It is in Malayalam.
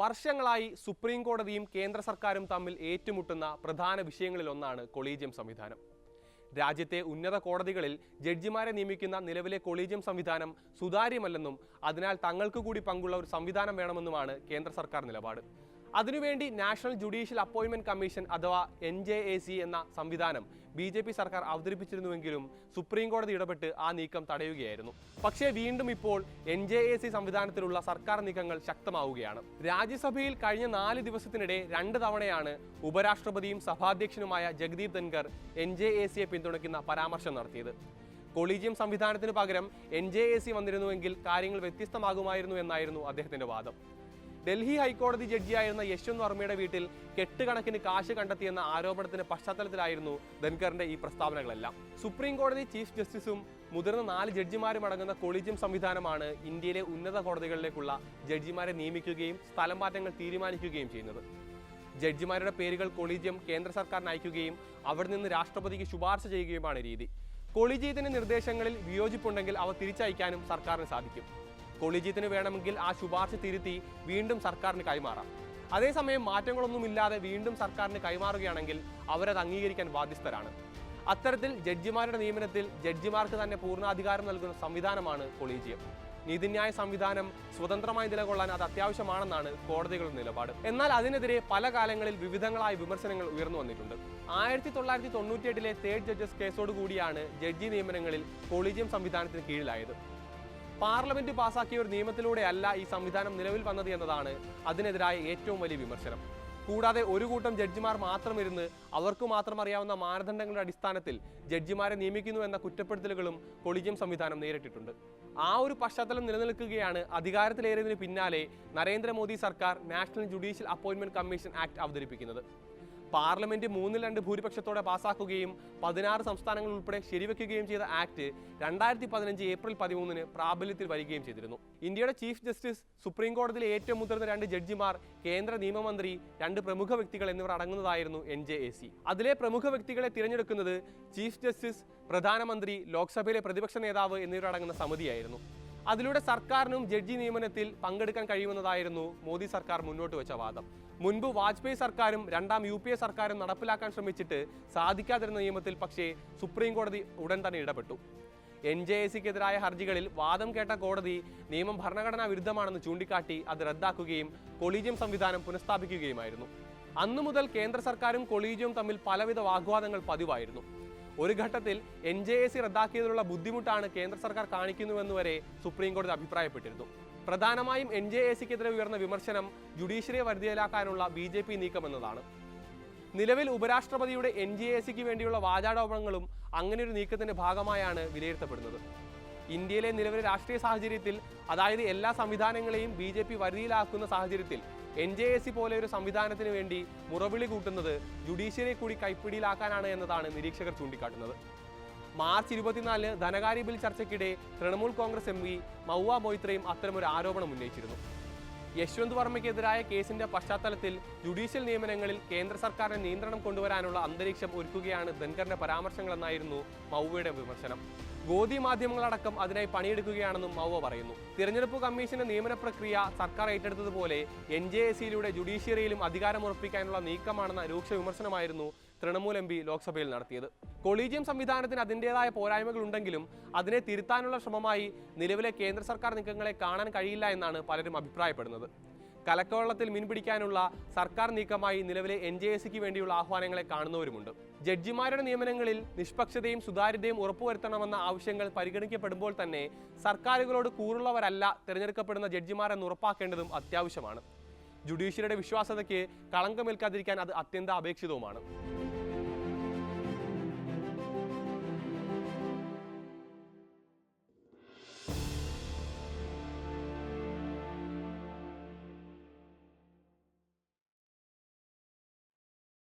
വർഷങ്ങളായി സുപ്രീം കോടതിയും കേന്ദ്ര സർക്കാരും തമ്മിൽ ഏറ്റുമുട്ടുന്ന പ്രധാന വിഷയങ്ങളിലൊന്നാണ് കൊളീജിയം സംവിധാനം. രാജ്യത്തെ ഉന്നത കോടതികളിൽ ജഡ്ജിമാരെ നിയമിക്കുന്ന നിലവിലെ കൊളീജിയം സംവിധാനം സുതാര്യമല്ലെന്നും അതിനാൽ തങ്ങൾക്ക് കൂടി പങ്കുള്ള ഒരു സംവിധാനം വേണമെന്നുമാണ് കേന്ദ്ര സർക്കാർ നിലപാട്. അതിനുവേണ്ടി നാഷണൽ ജുഡീഷ്യൽ അപ്പോയിൻമെന്റ് കമ്മീഷൻ അഥവാ എൻ ജെ എ സി എന്ന സംവിധാനം ബി ജെ പി സർക്കാർ അവതരിപ്പിച്ചിരുന്നുവെങ്കിലും സുപ്രീം കോടതി ഇടപെട്ട് ആ നീക്കം തടയുകയായിരുന്നു. പക്ഷേ വീണ്ടും ഇപ്പോൾ എൻ ജെ എ സി സംവിധാനത്തിലുള്ള സർക്കാർ നീക്കങ്ങൾ ശക്തമാവുകയാണ്. രാജ്യസഭയിൽ കഴിഞ്ഞ നാല് ദിവസത്തിനിടെ രണ്ട് തവണയാണ് ഉപരാഷ്ട്രപതിയും സഭാധ്യക്ഷനുമായ Jagdeep Dhankhar N J A സിയെ പിന്തുണയ്ക്കുന്ന പരാമർശം നടത്തിയത്. കൊളീജിയം സംവിധാനത്തിന് പകരം എൻ ജെ എ സി വന്നിരുന്നുവെങ്കിൽ കാര്യങ്ങൾ വ്യത്യസ്തമാകുമായിരുന്നു എന്നായിരുന്നു അദ്ദേഹത്തിന്റെ വാദം. ഡൽഹി ഹൈക്കോടതി ജഡ്ജിയായിരുന്ന യശ്വന്ത് വർമ്മയുടെ വീട്ടിൽ കെട്ടുകണക്കിന് കാശ് കണ്ടെത്തിയെന്ന ആരോപണത്തിന്റെ പശ്ചാത്തലത്തിലായിരുന്നു ധൻഖറിന്റെ ഈ പ്രസ്താവനകളെല്ലാം. സുപ്രീം കോടതി ചീഫ് ജസ്റ്റിസും മുതിർന്ന നാല് ജഡ്ജിമാരും അടങ്ങുന്ന കൊളീജിയം സംവിധാനമാണ് ഇന്ത്യയിലെ ഉന്നത കോടതികളിലേക്കുള്ള ജഡ്ജിമാരെ നിയമിക്കുകയും സ്ഥലം മാറ്റങ്ങൾ തീരുമാനിക്കുകയും ചെയ്യുന്നത്. ജഡ്ജിമാരുടെ പേരുകൾ കൊളീജിയം കേന്ദ്ര സർക്കാരിന് അയക്കുകയും അവിടെ നിന്ന് രാഷ്ട്രപതിക്ക് ശുപാർശ ചെയ്യുകയുമാണ് രീതി. കൊളീജിയത്തിന്റെ നിർദ്ദേശങ്ങളിൽ വിയോജിപ്പുണ്ടെങ്കിൽ അവ തിരിച്ചയക്കാനും സർക്കാരിന് സാധിക്കും. കൊളീജിയത്തിന് വേണമെങ്കിൽ ആ ശുപാർശ തിരുത്തി വീണ്ടും സർക്കാരിന് കൈമാറാം. അതേസമയം മാറ്റങ്ങളൊന്നുമില്ലാതെ വീണ്ടും സർക്കാരിന് കൈമാറുകയാണെങ്കിൽ അവരത് അംഗീകരിക്കാൻ ബാധ്യസ്ഥരാണ്. അത്തരത്തിൽ ജഡ്ജിമാരുടെ നിയമനത്തിൽ ജഡ്ജിമാർക്ക് തന്നെ പൂർണാധികാരം നൽകുന്ന സംവിധാനമാണ് കൊളീജിയം. നീതിന്യായ സംവിധാനം സ്വതന്ത്രമായി നിലകൊള്ളാൻ അത് അത്യാവശ്യമാണെന്നാണ് കോടതികളുടെ നിലപാട്. എന്നാൽ അതിനെതിരെ പല കാലങ്ങളിൽ വിവിധങ്ങളായ വിമർശനങ്ങൾ ഉയർന്നു വന്നിട്ടുണ്ട്. ആയിരത്തി തൊള്ളായിരത്തി തൊണ്ണൂറ്റിയെട്ടിലെ തേർഡ് ജഡ്ജസ് കേസോടുകൂടിയാണ് ജഡ്ജി നിയമനങ്ങളിൽ കൊളീജിയം സംവിധാനത്തിന് കീഴിലായത്. പാർലമെന്റ് പാസാക്കിയ ഒരു നിയമത്തിലൂടെയല്ല ഈ സംവിധാനം നിലവിൽ വന്നത് എന്നതാണ് അതിനെതിരായ ഏറ്റവും വലിയ വിമർശനം. കൂടാതെ ഒരു കൂട്ടം ജഡ്ജിമാർ മാത്രം ഇരുന്ന് അവർക്ക് മാത്രം അറിയാവുന്ന മാനദണ്ഡങ്ങളുടെ അടിസ്ഥാനത്തിൽ ജഡ്ജിമാരെ നിയമിക്കുന്നു എന്ന കുറ്റപ്പെടുത്തലുകളും കൊളീജിയം സംവിധാനം നേരിട്ടിട്ടുണ്ട്. ആ ഒരു പശ്ചാത്തലം നിലനിൽക്കുകയാണ് അധികാരത്തിലേറിയതിന് പിന്നാലെ നരേന്ദ്രമോദി സർക്കാർ national judicial appointment commission act അവതരിപ്പിക്കുന്നത്. പാർലമെന്റ് മൂന്നിൽ രണ്ട് ഭൂരിപക്ഷത്തോടെ പാസാക്കുകയും പതിനാറ് സംസ്ഥാനങ്ങൾ ഉൾപ്പെടെ ശരിവെക്കുകയും ചെയ്ത ആക്ട് രണ്ടായിരത്തി പതിനഞ്ച് ഏപ്രിൽ പതിമൂന്നിന് പ്രാബല്യത്തിൽ വരികയും ചെയ്തിരുന്നു. ഇന്ത്യയുടെ ചീഫ് ജസ്റ്റിസ് സുപ്രീം കോടതിയിലെ ഏറ്റവും മുതിർന്ന രണ്ട് ജഡ്ജിമാർ കേന്ദ്ര നിയമമന്ത്രി രണ്ട് പ്രമുഖ വ്യക്തികൾ എന്നിവർ അടങ്ങുന്നതായിരുന്നു എൻ ജെ എ സി. അതിലെ പ്രമുഖ വ്യക്തികളെ തിരഞ്ഞെടുക്കുന്നത് ചീഫ് ജസ്റ്റിസ് പ്രധാനമന്ത്രി ലോക്സഭയിലെ പ്രതിപക്ഷ നേതാവ് എന്നിവരടങ്ങുന്ന സമിതിയായിരുന്നു. അതിലൂടെ സർക്കാരിനും ജഡ്ജി നിയമനത്തിൽ പങ്കെടുക്കാൻ കഴിയുമെന്നതായിരുന്നു മോദി സർക്കാർ മുന്നോട്ട് വെച്ച വാദം. മുൻപ് വാജ്പേയി സർക്കാരും രണ്ടാം യു പി എ സർക്കാരും നടപ്പിലാക്കാൻ ശ്രമിച്ചിട്ട് സാധിക്കാതിരുന്ന നിയമത്തിൽ പക്ഷേ സുപ്രീം കോടതി ഉടൻ തന്നെ ഇടപെട്ടു. എൻ ജെ എ സിക്കെതിരായ ഹർജികളിൽ വാദം കേട്ട കോടതി നിയമം ഭരണഘടനാ വിരുദ്ധമാണെന്ന് ചൂണ്ടിക്കാട്ടി അത് റദ്ദാക്കുകയും കൊളീജിയം സംവിധാനം പുനഃസ്ഥാപിക്കുകയുമായിരുന്നു. അന്നു മുതൽ കേന്ദ്ര സർക്കാരും കൊളീജിയവും തമ്മിൽ പലവിധ വാഗ്വാദങ്ങൾ പതിവായിരുന്നു. ഒരു ഘട്ടത്തിൽ എൻ ജെ എ സി റദ്ദാക്കിയതിലുള്ള ബുദ്ധിമുട്ടാണ് കേന്ദ്ര സർക്കാർ കാണിക്കുന്നുവെന്ന് വരെ സുപ്രീം കോടതി അഭിപ്രായപ്പെട്ടിരുന്നു. പ്രധാനമായും എൻ ജെ എ സിക്കെതിരെ ഉയർന്ന വിമർശനം ജുഡീഷ്യറിയെ വരുതിയിലാക്കാനുള്ള ബി ജെ പി നീക്കമെന്നതാണ്. നിലവിൽ ഉപരാഷ്ട്രപതിയുടെ എൻ ജി എ സിക്ക് വേണ്ടിയുള്ള വാചാടോപണങ്ങളും അങ്ങനെ ഒരു നീക്കത്തിന്റെ ഭാഗമായാണ് വിലയിരുത്തപ്പെടുന്നത്. ഇന്ത്യയിലെ നിലവിലെ രാഷ്ട്രീയ സാഹചര്യത്തിൽ അതായത് എല്ലാ സംവിധാനങ്ങളെയും ബി ജെ പി വരുതിയിലാക്കുന്ന സാഹചര്യത്തിൽ എൻ ജെ എ സി പോലെ ഒരു സംവിധാനത്തിന് വേണ്ടി മുറവിളി കൂട്ടുന്നത് ജുഡീഷ്യറിയെ കൂടി കൈപ്പിടിയിലാക്കാനാണ് എന്നതാണ് നിരീക്ഷകർ ചൂണ്ടിക്കാട്ടുന്നത്. മാർച്ച് ഇരുപത്തിനാലിന് ധനകാര്യ ബിൽ ചർച്ചയ്ക്കിടെ തൃണമൂൽ കോൺഗ്രസ് എം പി മൗവ മൊയ്ത്രയും അത്തരമൊരു ആരോപണം ഉന്നയിച്ചിരുന്നു. യശ്വന്ത് വർമ്മയ്ക്കെതിരായ കേസിന്റെ പശ്ചാത്തലത്തിൽ ജുഡീഷ്യൽ നിയമനങ്ങളിൽ കേന്ദ്ര സർക്കാരിന് നിയന്ത്രണം കൊണ്ടുവരാനുള്ള അന്തരീക്ഷം ഒരുക്കുകയാണ് ധൻഖറിന്റെ പരാമർശങ്ങളെന്നായിരുന്നു മൗവയുടെ വിമർശനം. ഗോദി മാധ്യമങ്ങളടക്കം അതിനായി പണിയെടുക്കുകയാണെന്നും മൗവ പറയുന്നു. തിരഞ്ഞെടുപ്പ് കമ്മീഷന്റെ നിയമന പ്രക്രിയ സർക്കാർ ഏറ്റെടുത്തതുപോലെ എൻ ജെ എ സിയിലൂടെ ജുഡീഷ്യറിയിലും അധികാരമുറപ്പിക്കാനുള്ള നീക്കമാണെന്ന രൂക്ഷ വിമർശനമായിരുന്നു തൃണമൂൽ എം ലോക്സഭയിൽ നടത്തിയത്. കൊളീജിയം സംവിധാനത്തിന് അതിന്റെതായ പോരായ്മകളുണ്ടെങ്കിലും അതിനെ തിരുത്താനുള്ള ശ്രമമായി നിലവിലെ കേന്ദ്ര സർക്കാർ നീക്കങ്ങളെ കാണാൻ കഴിയില്ല എന്നാണ് പലരും അഭിപ്രായപ്പെടുന്നത്. കലക്കവെള്ളത്തിൽ മീൻ പിടിക്കാനുള്ള സർക്കാർ നീക്കമായി നിലവിലെ എൻ ജെ എസ് സിക്ക് വേണ്ടിയുള്ള ആഹ്വാനങ്ങളെ കാണുന്നവരുമുണ്ട്. ജഡ്ജിമാരുടെ നിയമനങ്ങളിൽ നിഷ്പക്ഷതയും സുതാര്യതയും ഉറപ്പുവരുത്തണമെന്ന ആവശ്യങ്ങൾ പരിഗണിക്കപ്പെടുമ്പോൾ തന്നെ സർക്കാരുകളോട് കൂറുള്ളവരല്ല തിരഞ്ഞെടുക്കപ്പെടുന്ന ജഡ്ജിമാർ എന്ന് ഉറപ്പാക്കേണ്ടതും അത്യാവശ്യമാണ്. ജുഡീഷ്യറിയുടെ വിശ്വാസതയ്ക്ക് കളങ്കമേൽക്കാതിരിക്കാൻ അത് അത്യന്താപേക്ഷിതവുമാണ്.